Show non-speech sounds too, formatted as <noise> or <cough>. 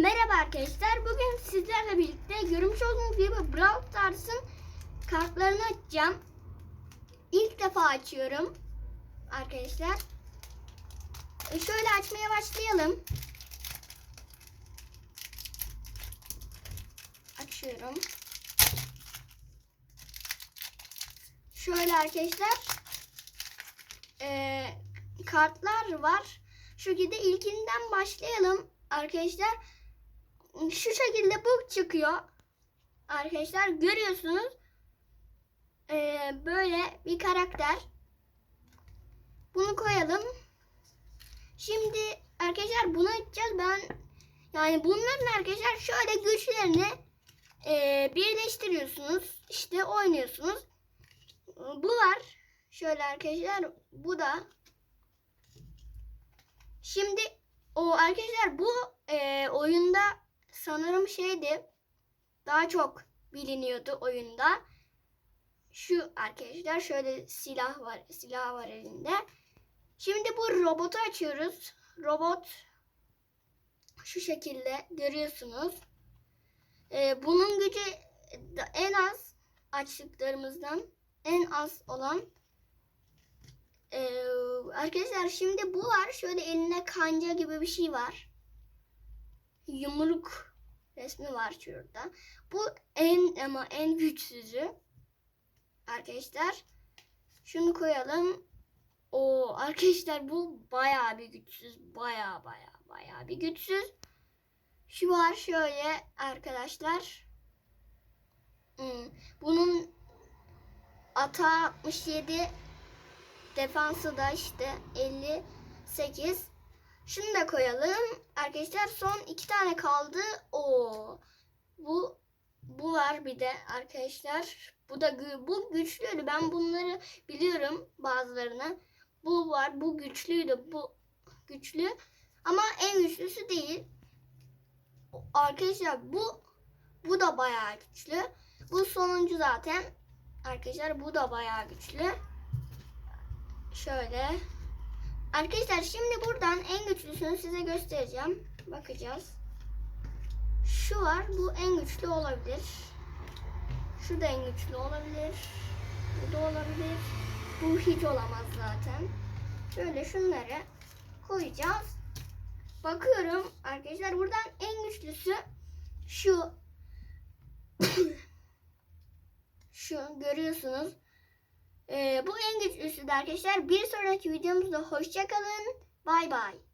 merhaba arkadaşlar. Bugün sizlerle birlikte görmüş olduğunuz gibi Brawl Stars'ın kartlarını açacağım. İlk defa açıyorum arkadaşlar. E, Şöyle açmaya başlayalım. Açıyorum. Şöyle arkadaşlar. e, kartlar var. Şu ilkinden başlayalım arkadaşlar. Şu şekilde bu çıkıyor. Arkadaşlar görüyorsunuz. Ee, böyle bir karakter. Bunu koyalım. Şimdi arkadaşlar bunu açacağız. Ben yani bunların arkadaşlar şöyle güçlerini e, birleştiriyorsunuz. İşte oynuyorsunuz. Bu var. Şöyle arkadaşlar bu da Şimdi o arkadaşlar bu e, oyunda sanırım şeydi daha çok biliniyordu oyunda. Şu arkadaşlar şöyle silah var silah var elinde. Şimdi bu robotu açıyoruz. Robot şu şekilde görüyorsunuz. E, bunun gücü en az açtıklarımızdan en az olan ee, arkadaşlar şimdi bu var. Şöyle eline kanca gibi bir şey var. Yumruk resmi var şurada. Bu en ama en güçsüzü. Arkadaşlar şunu koyalım. O arkadaşlar bu bayağı bir güçsüz. Bayağı bayağı bayağı bir güçsüz. Şu var şöyle arkadaşlar. Hmm, Bunun ata 67 Defansı da işte 58. Şunu da koyalım. Arkadaşlar son iki tane kaldı. O bu bu var bir de arkadaşlar. Bu da bu güçlüydü. Ben bunları biliyorum bazılarını. Bu var. Bu güçlüydü. Bu güçlü. Ama en güçlüsü değil. Arkadaşlar bu bu da bayağı güçlü. Bu sonuncu zaten. Arkadaşlar bu da bayağı güçlü. Şöyle. Arkadaşlar şimdi buradan en güçlüsünü size göstereceğim. Bakacağız. Şu var. Bu en güçlü olabilir. Şu da en güçlü olabilir. Bu da olabilir. Bu hiç olamaz zaten. Şöyle şunları koyacağız. Bakıyorum arkadaşlar buradan en güçlüsü şu. <coughs> şu görüyorsunuz. Ee, bu en güçlüsü de arkadaşlar. Bir sonraki videomuzda hoşçakalın. Bay bay.